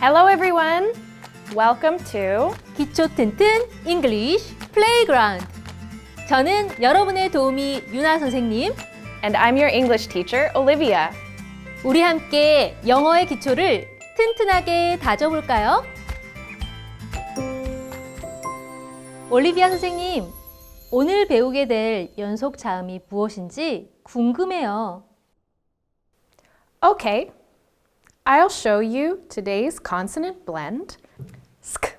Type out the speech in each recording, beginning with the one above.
Hello, everyone. Welcome to 기초 튼튼 English Playground. 저는 여러분의 도우미 유나 선생님. and I'm your English teacher, Olivia. 우리 함께 영어의 기초를 튼튼하게 다져볼까요? 올리비아 선생님, 오늘 배우게 될 연속 자음이 무엇인지 궁금해요. Okay, I'll show you today's consonant blend. Sk.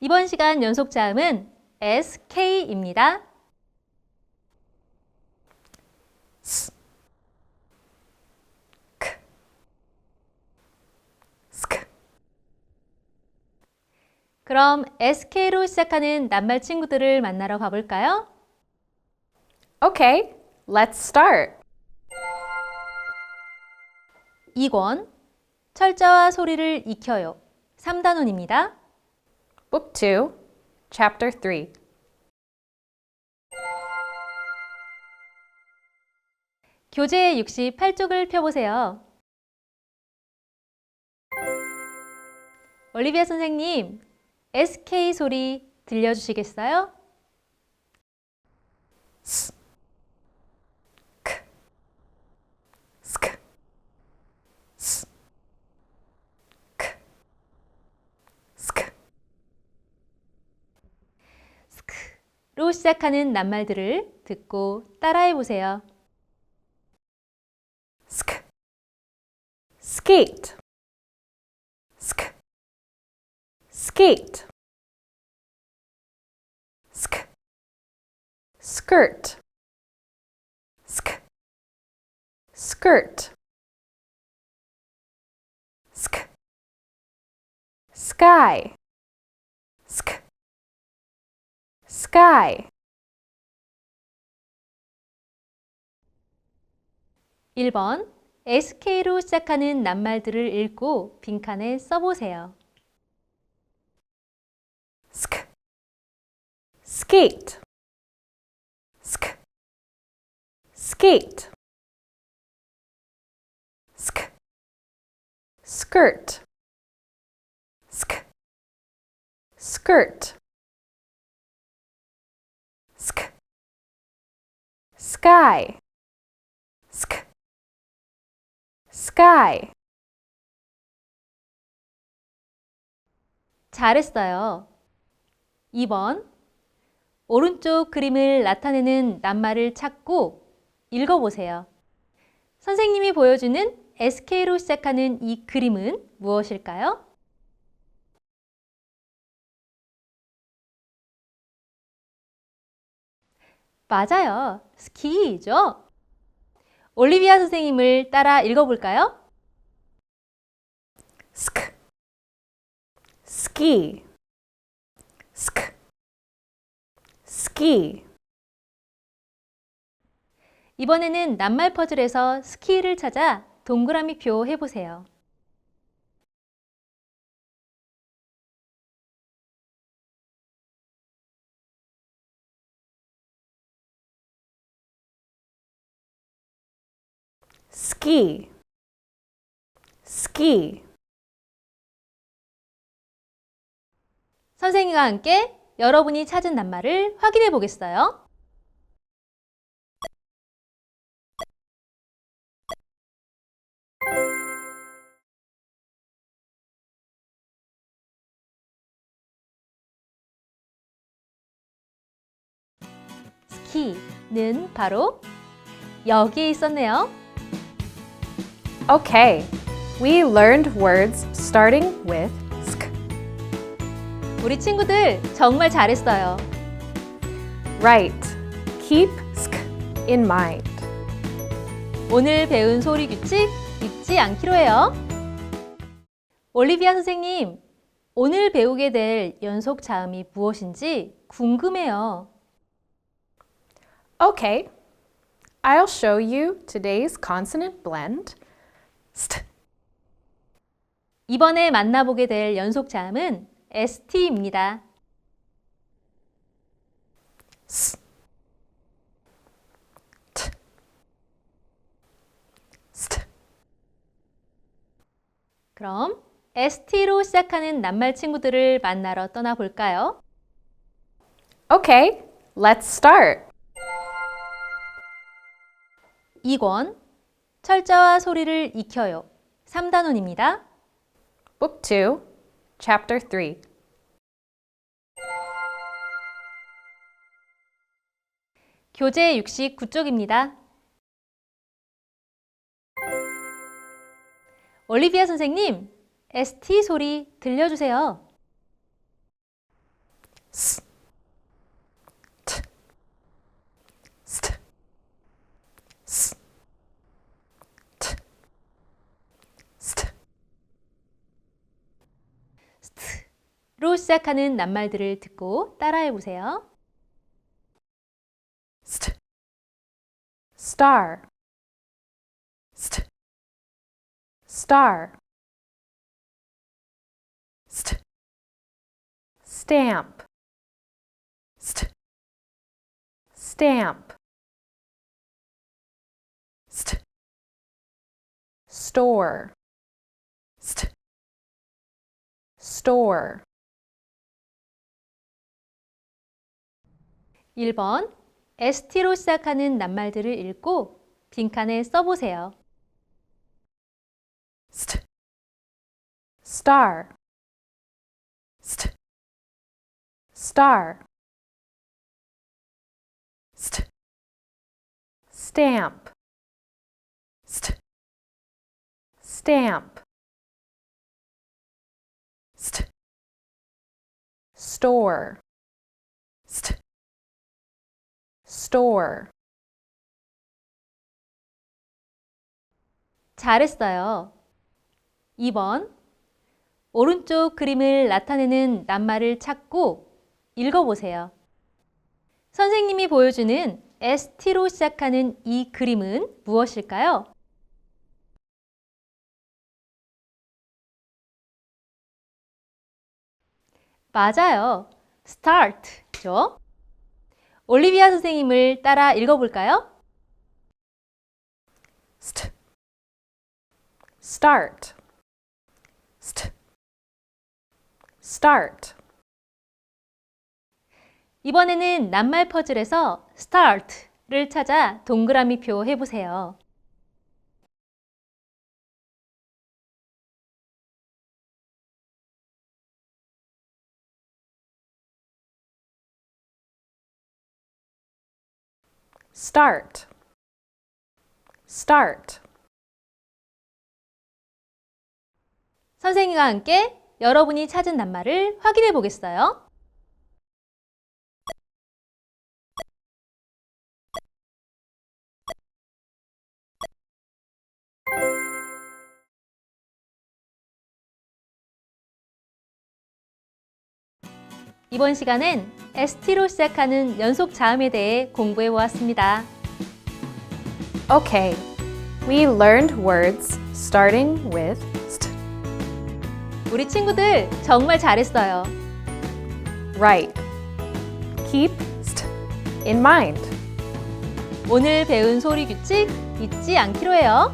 이번 시간 연속 자음은 SK입니다. 그럼 SK로 시작하는 낱말 친구들을 만나러 가볼까요? Okay, let's start. 2권 철자와 소리를 익혀요. 3단원입니다. Book 2, Chapter 3. 교재 68쪽을 펴보세요. 올리비아 선생님, SK 소리 들려주시겠어요? S. K. Sk. S. K. Sk. 로 시작하는 낱말들을 듣고 따라해 보세요. Skate. Sk. Skate. Sk. Skirt. Sk. Skirt. Sk. Sky. Sk. Sky. 1번 SK로 시작하는 낱말들을 읽고 빈칸에 써보세요. Skate. Sk. Skate. Sk. Skirt. Sk. Skirt. Sk. Sky. Sk. Sky. 잘했어요. 2번 오른쪽 그림을 나타내는 낱말을 찾고 읽어보세요. 선생님이 보여주는 SK로 시작하는 이 그림은 무엇일까요? 맞아요. 스키죠. 올리비아 선생님을 따라 읽어볼까요? sk ski ski 이번에는 낱말 퍼즐에서 스키를 찾아 동그라미 표 해보세요. ski ski 선생님과 함께 여러분이 찾은 낱말을 확인해 보겠어요. 스키는 바로 여기에 있었네요. Okay, we learned words starting with. 우리 친구들 정말 잘했어요. Right. Keep sk in mind. 오늘 배운 소리 규칙 잊지 않기로 해요. 올리비아 선생님, 오늘 배우게 될 연속 자음이 무엇인지 궁금해요. Okay, I'll show you today's consonant blend. St. 이번에 만나보게 될 연속 자음은 ST입니다. S, t, st, 그럼 ST로 시작하는 낱말 친구들을 만나러 떠나볼까요? Okay, let's start. 2권 철자와 소리를 익혀요. 3단원입니다. Book 2, Chapter 3. 교재 69쪽입니다. 올리비아 선생님, ST 소리 들려주세요. S, t, st, s, t, st, 로 시작하는 낱말들을 듣고 따라해 보세요. st, star, st, star, st, stamp, st, stamp, st, store, st, store. 1번 ST로 시작하는 낱말들을 읽고 빈칸에 써보세요. st star st star st stamp st stamp st store store 잘했어요. 2번 오른쪽 그림을 나타내는 낱말을 찾고 읽어보세요. 선생님이 보여주는 ST로 시작하는 이 그림은 무엇일까요? 맞아요. start죠. 올리비아 선생님을 따라 읽어볼까요? st start st start 이번에는 낱말 퍼즐에서 start를 찾아 동그라미표 해보세요. Start start 선생님과 함께 여러분이 찾은 낱말을 확인해 보겠어요. 이번 시간엔 ST로 시작하는 연속 자음에 대해 공부해 보았습니다. okay we learned words starting with st 우리 친구들 정말 잘했어요. right keep st in mind 오늘 배운 소리 규칙 잊지 않기로 해요.